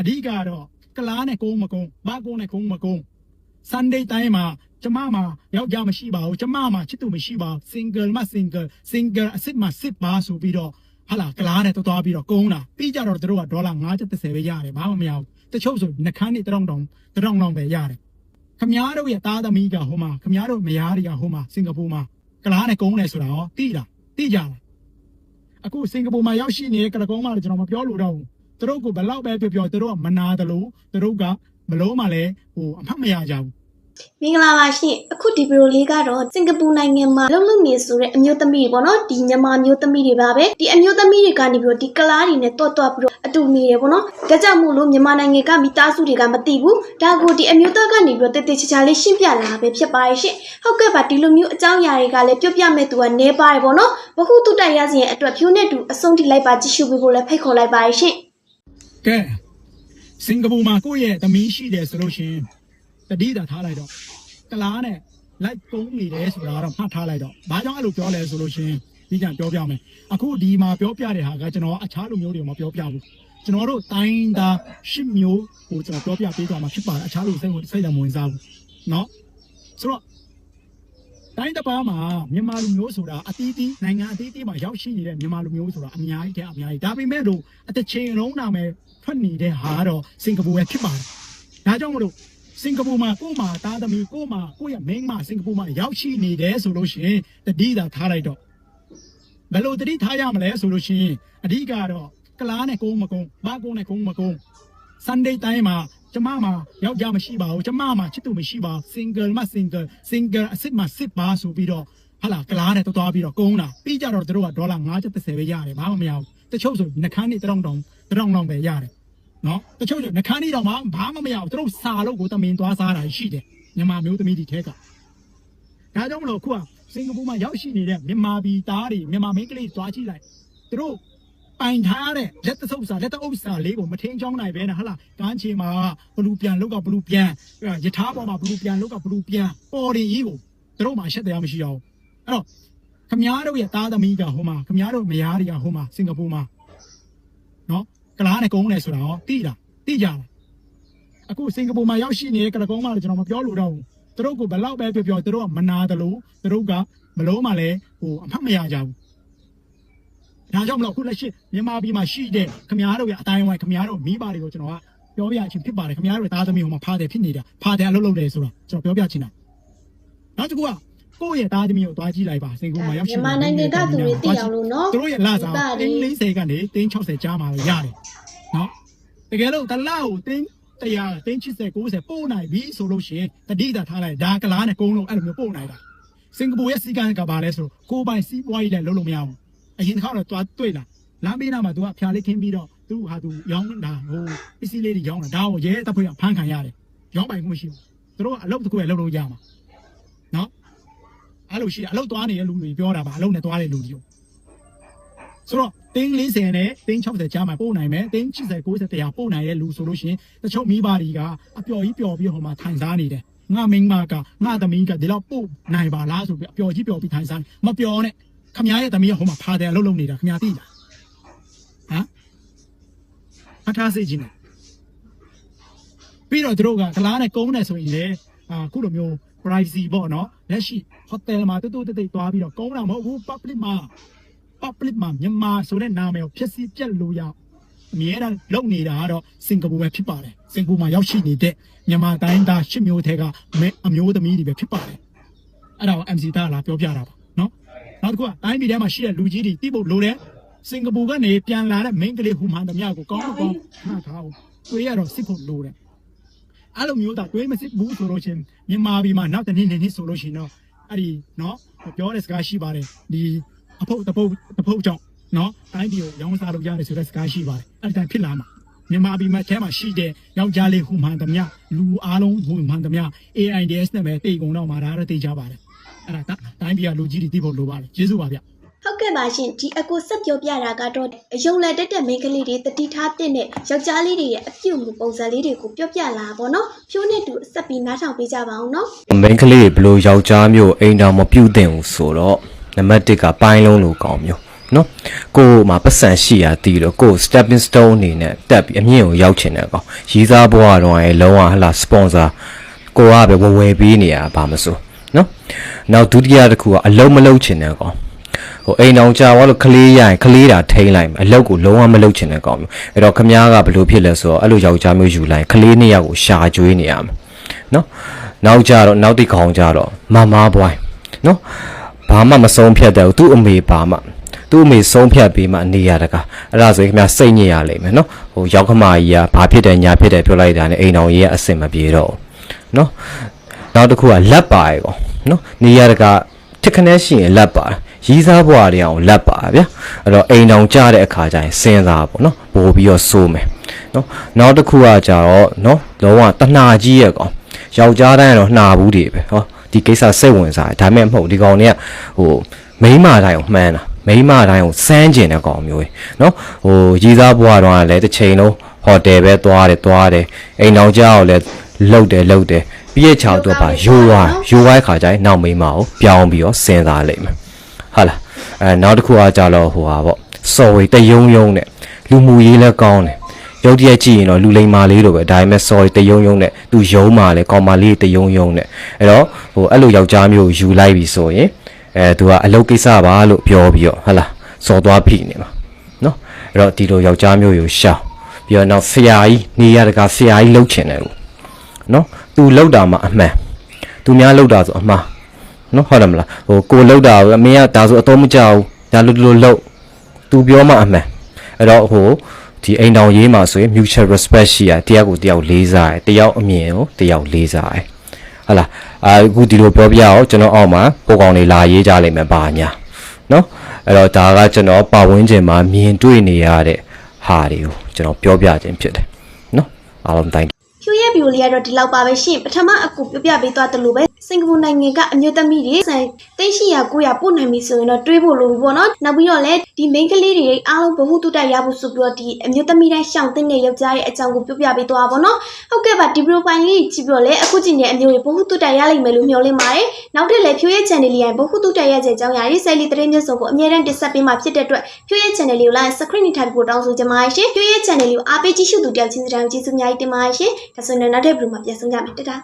အဓိကတော့ကလားနဲ့ကုန်းမကုန်းဘာကုန်းနဲ့ကုန်းမကုန်း Sunday တိုင်းမှာကျမမှာယောက်ျားမရှိပါဘူးကျမမှာချစ်သူမရှိပါဘူး single မှာ single single အစ်စ်မှာစစ်ပါဆိုပြီးတော့ဟာလာကလားနဲ့တွားပြီးတော့ကုန်းတာပြီးကြတော့သူတို့ကဒေါ်လာ930ပဲရတယ်ဘာမှမရဘူးတချို့ဆိုနှခမ်းနေတရောင်းတောင်တရောင်းတောင်ပဲရတယ်ခမားတို့ရဲ့သားသမီးကဟိုမှာခမားတို့မယားတွေကဟိုမှာစင်ကာပူမှာကလားနဲ့ကုန်းတယ်ဆိုတာရောတိတာတိကြလားအခုစင်ကာပူမှာရောက်ရှိနေတဲ့ကလကုန်းမှာလည်းကျွန်တော်မပြောလို့တော့ဘူး သူတို့ကဘယ်လောက်ပဲပြောပြောသူတို့ကမနာတယ်လို့သူတို့ကမလုံးမလဲဟိုအမှတ်မရကြဘူးမင်္ဂလာပါရှင်အခုဒီဗီဒီယိုလေးကတော့စင်ကာပူနိုင်ငံမှာလုံလုံနေဆိုတဲ့အမျိုးသမီးတွေပေါ့နော်ဒီမြန်မာမျိုးသမီးတွေပါပဲဒီအမျိုးသမီးတွေကနေပြီးတော့ဒီကလားတွေနဲ့တွတ်တွတ်ပြီးတော့အတူနေတယ်ပေါ့နော်ဒါကြောင့်မို့လို့မြန်မာနိုင်ငံကမိသားစုတွေကမသိဘူးဒါကိုဒီအမျိုးသားကနေပြီးတော့တေးသေးချာချာလေးရှင်းပြလာပဲဖြစ်ပါရဲ့ရှင်ဟုတ်ကဲ့ပါဒီလိုမျိုးအကြောင်းအရာတွေကလည်းပြောပြမဲ့သူကနေပါတယ်ပေါ့နော်ဘဟုတုတ္တရစီရဲ့အတွက်ဖြိုးနဲ့တူအဆုံးထိလိုက်ပါကြည့်ရှုပေးဖို့လည်းဖိတ်ခေါ်လိုက်ပါရဲ့ရှင် ကဲစင်ကာပူမှာကိုယ့်ရဲ့သမီးရှိတယ်ဆိုလို့ရှရင်တတိတာထားလိုက်တော့ကလားနဲ့လိုက်ကုန်းနေတယ်ဆိုတာကတော့မှတ်ထားလိုက်တော့ဘာကြောင့်အဲ့လိုပြောလဲဆိုလို့ရှရင်ဒီကြံပြောပြမယ်အခုဒီမှာပြောပြတဲ့ဟာကကျွန်တော်အခြားလူမျိုးတွေမပြောပြဘူးကျွန်တော်တို့တိုင်းသားရှစ်မျိုးကိုကျွန်တော်ပြောပြပေးသွားမှာဖြစ်ပါတယ်အခြားလူစိတ်ဝင်စိတ်လည်းမဝင်စားဘူးเนาะဆိုတော့ တိုင်းတစ်ပါးမှာမြန်မာလူမျိုးဆိုတာအသီးသီးနိုင်ငံအသီးသီးမှာရောက်ရှိနေတဲ့မြန်မာလူမျိုးဆိုတာအများကြီးတဲ့အများကြီးဒါပေမဲ့လို့အတစ်ချိန်လုံးနာမယ်ထွက်နေတဲ့ဟာကတော့စင်ကာပူပဲဖြစ်ပါတယ်ဒါကြောင့်မလို့စင်ကာပူမှာကို့မှာသားသမီးကို့မှာကိုယ့်ရဲ့မိန်းမစင်ကာပူမှာရောက်ရှိနေတယ်ဆိုလို့ရှိရင်တတိသာထားလိုက်တော့ဘယ်လိုတတိထားရမလဲဆိုလို့ရှိရင်အဓိကတော့ကလားနဲ့ကုန်းမကုန်းဘာကုန်းနဲ့ကုန်းမကုန်း Sunday တိုင်းမှာ ကျမမှာယောက်ျားမရှိပါဘူးကျမမှာချစ်သူမရှိပါဘူး single မှာ single single အစ်စ်မှာစစ်ပါဆိုပြီးတော့ဟာလာကလားနဲ့တွားပြီးတော့ကုန်းတာပြီးကြတော့သူတို့ကဒေါ်လာ930ပဲရတယ်ဘာမှမရဘူးတချို့ဆိုနှခမ်းနေတရောင်းတောင်တရောင်းတောင်ပဲရတယ်နော်တချို့ဆိုနှခမ်းနေတောင်မှဘာမှမရဘူးသူတို့စာလို့ကိုတမင်သွားစားတာရှိတယ်မြန်မာမျိုးသမီးတွေထဲကဒါကြောင့်မလို့ခုကစင်ကာပူမှာရောက်ရှိနေတဲ့မြန်မာပြည်သားတွေမြန်မာမိန်းကလေးတွားကြည့်လိုက်သူတို့ ပိုင်ထားတဲ့လက်တဆုပ်စာလက်တအုပ်စာလေးကိုမထင်းချောင်းနိုင်ပဲနဲ့ဟလာကန်းချီမှာဘလူပြန်လောက်ကဘလူပြန်ယထာပေါ်မှာဘလူပြန်လောက်ကဘလူပြန်ပေါ်ရင်ကြီးကိုသူတို့မှရှက်တရားမရှိအောင်အဲ့တော့ခမားတို့ရဲ့သားသမီးကဟိုမှာခမားတို့မယားတွေကဟိုမှာစင်ကာပူမှာနော်ကလားနဲ့ကုန်းနေဆိုတာရောတိတာတိကြလားအခုစင်ကာပူမှာရောက်ရှိနေတဲ့ကလကုန်းမှာလည်းကျွန်တော်မပြောလို့တော့ဘူးသူတို့ကဘယ်လောက်ပဲပြောပြောသူတို့ကမနာတယ်လို့သူတို့ကမလုံးမလဲဟိုအမှတ်မရကြဘူး ဒါကြောင့်မလို့အခုလက်ရှိမြန်မာပြည်မှာရှိတဲ့ခမားတို့ရဲ့အတိုင်းအဝိုင်းခမားတို့မိဘတွေကိုကျွန်တော်ကပြောပြချင်ဖြစ်ပါတယ်ခမားတို့ရဲ့သားသမီးဟိုမှာဖားတယ်ဖြစ်နေတာဖားတယ်အလုပ်လုပ်တယ်ဆိုတော့ကျွန်တော်ပြောပြချင်တာနောက်တစ်ခုကကိုယ့်ရဲ့သားသမီးကိုတွားကြည့်လိုက်ပါစင်ကူမှာရောက်ရှိမြန်မာနိုင်ငံကသူတွေသိအောင်လို့နော်သူတို့ရဲ့လစာဒါတွေတင်း40ကနေတင်း60ကြားမှာပဲရတယ်နော်တကယ်လို့တစ်လကိုတင်း100တင်း80 90ပို့နိုင်ပြီဆိုလို့ရှိရင်တတိတာထားလိုက်ဒါကလားနဲ့ကုန်းလုံးအဲ့လိုမျိုးပို့နိုင်တာစင်ကာပူရဲ့စီကံကပါလဲဆိုတော့ကိုယ်ပိုင်စီးပွားရေးလည်းလုပ်လို့မရဘူး အရင်တစ်ခါတော့တွားတွေ့လာလမ်းဘေးနားမှာသူကဖျားလေးခင်းပြီးတော့သူဟာသူရောင်းတာဟိုပစ္စည်းလေးတွေရောင်းတာဒါကိုရဲတပ်ဖွဲ့ကဖမ်းခံရတယ်ရောင်းပိုင်မှုမရှိဘူးသူတို့ကအလုပ်တစ်ခုပဲလုပ်လို့ရမှာနော်အဲ့လိုရှိအလုပ်သွားနေတဲ့လူတွေပြောတာပါအလုပ်နဲ့သွားတဲ့လူတွေဆိုတော့တင်း40နဲ့တင်း60ကြားမှာပို့နိုင်မယ်တင်း80 90တရားပို့နိုင်တဲ့လူဆိုလို့ရှိရင်တချို့မိဘတွေကအပျော်ကြီးပျော်ပြီးဟိုမှာထိုင်စားနေတယ်ငါမင်းမကငါသမီးကဒီလောက်ပို့နိုင်ပါလားဆိုပြီးအပျော်ကြီးပျော်ပြီးထိုင်စားနေမပျော်နဲ့ ခမရဲ့သမီးကဟိုမှာဖာတယ်အလုပ်လုပ်နေတာခမသိလားဟမ်အထားစိတ်ချင်းတယ်ပြီးတော့သူတို့ကကလားနဲ့ကုန်းတယ်ဆိုရင်လေအာခုလိုမျိုး privacy ပေါ့နော်လက်ရှိ hotel မှာတူတူတိတ်တိတ်သွားပြီးတော့ကုန်းတာမဟုတ်ဘူး public မှာ public မှာမြန်မာဆိုတဲ့နာမည်ကိုဖြစ်စီပြက်လို့ရအောင်အမြဲတမ်းလုပ်နေတာကတော့စင်ကာပူပဲဖြစ်ပါတယ်စင်ကာပူမှာရောက်ရှိနေတဲ့မြန်မာတိုင်းသားရှစ်မျိုးထဲကမဲအမျိုးသမီးတွေပဲဖြစ်ပါတယ်အဲ့ဒါကို MC သားလာပြောပြတာပါ နော်နောက်တစ်ခုကတိုင်းပြည်ထဲမှာရှိတဲ့လူကြီးတွေတိဖို့လိုတယ်စင်ကာပူကနေပြန်လာတဲ့မိန်းကလေးဟူမှန်သမျှကိုကောင်းကောင်းမှတ်ထားအောင်တွေးရတော့စစ်ဖို့လိုတယ်အဲ့လိုမျိုးသာတွေးမစစ်ဘူးဆိုလို့ချင်းမြန်မာပြည်မှာနောက်တစ်နှစ်နှစ်နှစ်ဆိုလို့ရှိရင်တော့အဲ့ဒီနော်ပြောတဲ့စကားရှိပါတယ်ဒီအဖို့တပုတ်တပုတ်ကြောင့်နော်တိုင်းပြည်ကိုရောင်းစားလို့ရတယ်ဆိုတဲ့စကားရှိပါတယ်အဲ့ဒါဖြစ်လာမှာမြန်မာပြည်မှာအဲမှာရှိတဲ့ယောက်ျားလေးဟူမှန်သမျှလူအားလုံးဟူမှန်သမျှ AIDS နဲ့ပဲတိတ်ကုန်တော့မှာဒါတော့သိကြပါတယ် အဲ့ဒါတိုင်းပြည်ကလူကြီးတွေသိဖို့လိုပါတယ်ကျေးဇူးပါဗျဟုတ်ကဲ့ပါရှင်ဒီအကူဆက်ပြောပြတာကတော့အယုံလက်တက်တဲ့မိန်းကလေးတွေတတိထားတဲ့နဲ့ယောက်ျားလေးတွေရဲ့အပြုတ်မှုပုံစံလေးတွေကိုပြောပြလာပါတော့ဖြိုးနဲ့တူဆက်ပြီးနားထောင်ပေးကြပါအောင်နော်မိန်းကလေးတွေဘလို့ယောက်ျားမျိုးအိမ်တော်မပြုတ်သင့်ဘူးဆိုတော့နံပါတ်1ကပိုင်းလုံးလိုကောင်းမျိုးနော်ကိုယ်မှာပတ်စံရှိရတီးတော့ကိုယ် stepping stone အနေနဲ့တက်ပြီးအမြင့်ကိုရောက်ချင်တယ်ကောင်ရီးစားဘွားတော့အဲလုံးဝဟလာ sponsor ကိုကပဲဝယ်ဝယ်ပေးနေရဘာမစိုး နော်နောက်ဒုတိယတစ်ခုကအလုံးမလုံးချင်တယ်ကောင်ဟိုအိမ်အောင်ကြာသွားလို့ကလေးရရင်ကလေးတာထိန်းလိုက်မယ်အလုတ်ကိုလုံးဝမလုံးချင်တဲ့ကောင်မျိုးအဲ့တော့ခမားကဘယ်လိုဖြစ်လဲဆိုတော့အဲ့လိုယောက်ျားမျိုးယူလိုက်ကလေးနှစ်ယောက်ကိုရှာကျွေးနေရမယ်နော်နောက်ကြတော့နောက်တိခေါင်းကြတော့မမဘွိုင်းနော်ဘာမှမဆုံးဖြတ်တဲ့ဘူးသူ့အမေဘာမှသူ့အမေဆုံးဖြတ်ပြီးမှနေရတကအဲ့ဒါဆိုရင်ခင်ဗျာစိတ်ညစ်ရလိမ့်မယ်နော်ဟိုရောက်ခမကြီးကဘာဖြစ်တယ်ညာဖြစ်တယ်ပြောလိုက်တာနဲ့အိမ်အောင်ကြီးကအဆင်မပြေတော့ဘူးနော် နောက်တစ်ခုကလက်ပါရေကောနော်နေရတကတစ်ခနဲရှိရင်လက်ပါရီးစားဘွားတွေအောင်လက်ပါဗျာအဲ့တော့အိမ်အောင်ကြတဲ့အခါကျရင်စဉ်းစားပေါ့နော်ပို့ပြီးတော့စိုးမယ်နော်နောက်တစ်ခုကကြတော့နော်လုံးဝတဏှာကြီးရဲ့ကောင်ယောက်ျားတိုင်းကတော့နှာဘူးတွေပဲဟောဒီကိစ္စစိတ်ဝင်စားတယ်ဒါမဲ့မဟုတ်ဒီကောင်တွေကဟိုမိန်းမတိုင်းကိုမှန်းတာမိန်းမတိုင်းကိုစမ်းကျင်တဲ့ကောင်မျိုးကြီးနော်ဟိုရီးစားဘွားတော့ကလည်းတစ်ချိန်လုံးဟိုတယ်ပဲသွားတယ်သွားတယ်အိမ်အောင်ကြောက်လည်းလှုပ်တယ်လှုပ်တယ် ပြည့်ချောက်တော့ပါရိုးသွားရိုးသွားတဲ့ခါကျရင်နောက်မိန်းမကိုပြောင်းပြီးတော့စဉ်းစားလိုက်မယ်ဟုတ်လားအဲနောက်တစ်ခုကကြတော့ဟိုဟာပေါ့စော်ဝေတယုံယုံနဲ့လူမှုရေးလည်းကောင်းတယ်ရုပ်တရက်ကြည့်ရင်တော့လူလိမ္မာလေးလိုပဲဒါပေမဲ့ sorry တယုံယုံနဲ့သူယုံမာလဲကောင်းမလေးတယုံယုံနဲ့အဲ့တော့ဟိုအဲ့လိုယောက်ျားမျိုးယူလိုက်ပြီဆိုရင်အဲသူကအလုပ်ကိစ္စပါလို့ပြောပြီးတော့ဟုတ်လားစော်သွားဖိနေမှာနော်အဲ့တော့ဒီလိုယောက်ျားမျိုးယူရှောင်းပြီးတော့နောက်ဆရာကြီးနေရတကဆရာကြီးလှုပ်ချင်တယ်ဦး နော်သူလှုပ်တာမှအမှန်သူများလှုပ်တာဆိုအမှားနော်ဟုတ်တယ်မလားဟိုကိုလောက်တာပဲအမေကဒါဆိုအတော့မကြောက်ဘူးဒါလို့လို့လို့သူပြောမှအမှန်အဲ့တော့ဟိုဒီအိမ်တောင်ရေးမှာဆိုရင် mutual respect ရှိရတယောက်ကိုတယောက်လေးစားတယ်တယောက်အမြင်ကိုတယောက်လေးစားတယ်ဟုတ်လားအာအခုဒီလိုပြောပြအောင်ကျွန်တော်အောက်မှာပုံကောင်တွေလာရေးကြလိမ့်မယ်ပါညာနော်အဲ့တော့ဒါကကျွန်တော်ပတ်ဝန်းကျင်မှာမြင်တွေ့နေရတဲ့ဟာတွေကိုကျွန်တော်ပြောပြခြင်းဖြစ်တယ်နော်အားလုံးတိုင်း ဖြူရဲ့ဗီဒီယိုလေးကတော့ဒီလောက်ပါပဲရှင်ပထမအကူပြပြပေးသွားတယ်လို့ပဲစင်ကာပူနိုင်ငံကအမျိုးသမီးတွေစံတိတ်ရှိရာကိုရပို့နိုင်ပြီဆိုရင်တော့တွေးဖို့လိုပြီပေါ့နော်နောက်ပြီးတော့လည်းဒီ main ကလေးတွေအားလုံးဗဟုသုတရဖို့ဆိုပြီးတော့ဒီအမျိုးသမီးတိုင်းရှောင်တဲ့နေယောက်ျားရဲ့အကြောင်းကိုပြပြပေးသွားပါပေါ့နော်ဟုတ်ကဲ့ပါဒီ video file လေးကြည့်ပြီးတော့လည်းအခုချိန်နဲ့အမျိုးတွေဗဟုသုတရလိမ့်မယ်လို့မျှော်လင့်ပါတယ်နောက်ထပ်လည်းဖြူရဲ့ channel လေးရဲ့ဗဟုသုတရရဲ့အကြောင်းအရာတွေစိုက်လေးသတင်းမျိုးစုံကိုအမြဲတမ်းတင်ဆက်ပေးမှာဖြစ်တဲ့အတွက်ဖြူရဲ့ channel လေးကို like subscribe နဲ့ type ကိုတောင်းဆိုချင်ပါတယ်ရှင်ဖြူရဲ့ channel လေးကိုအားပေးကြည့်ရှုသူတယောက်ချင်းစီတိုင်းကျေးဇူးအများကြီးတင်ပါတယ်ရှင်ဒါဆိုရင်တော့နောက်ထပ် video မှာပြန်ဆုံကြမယ်တတား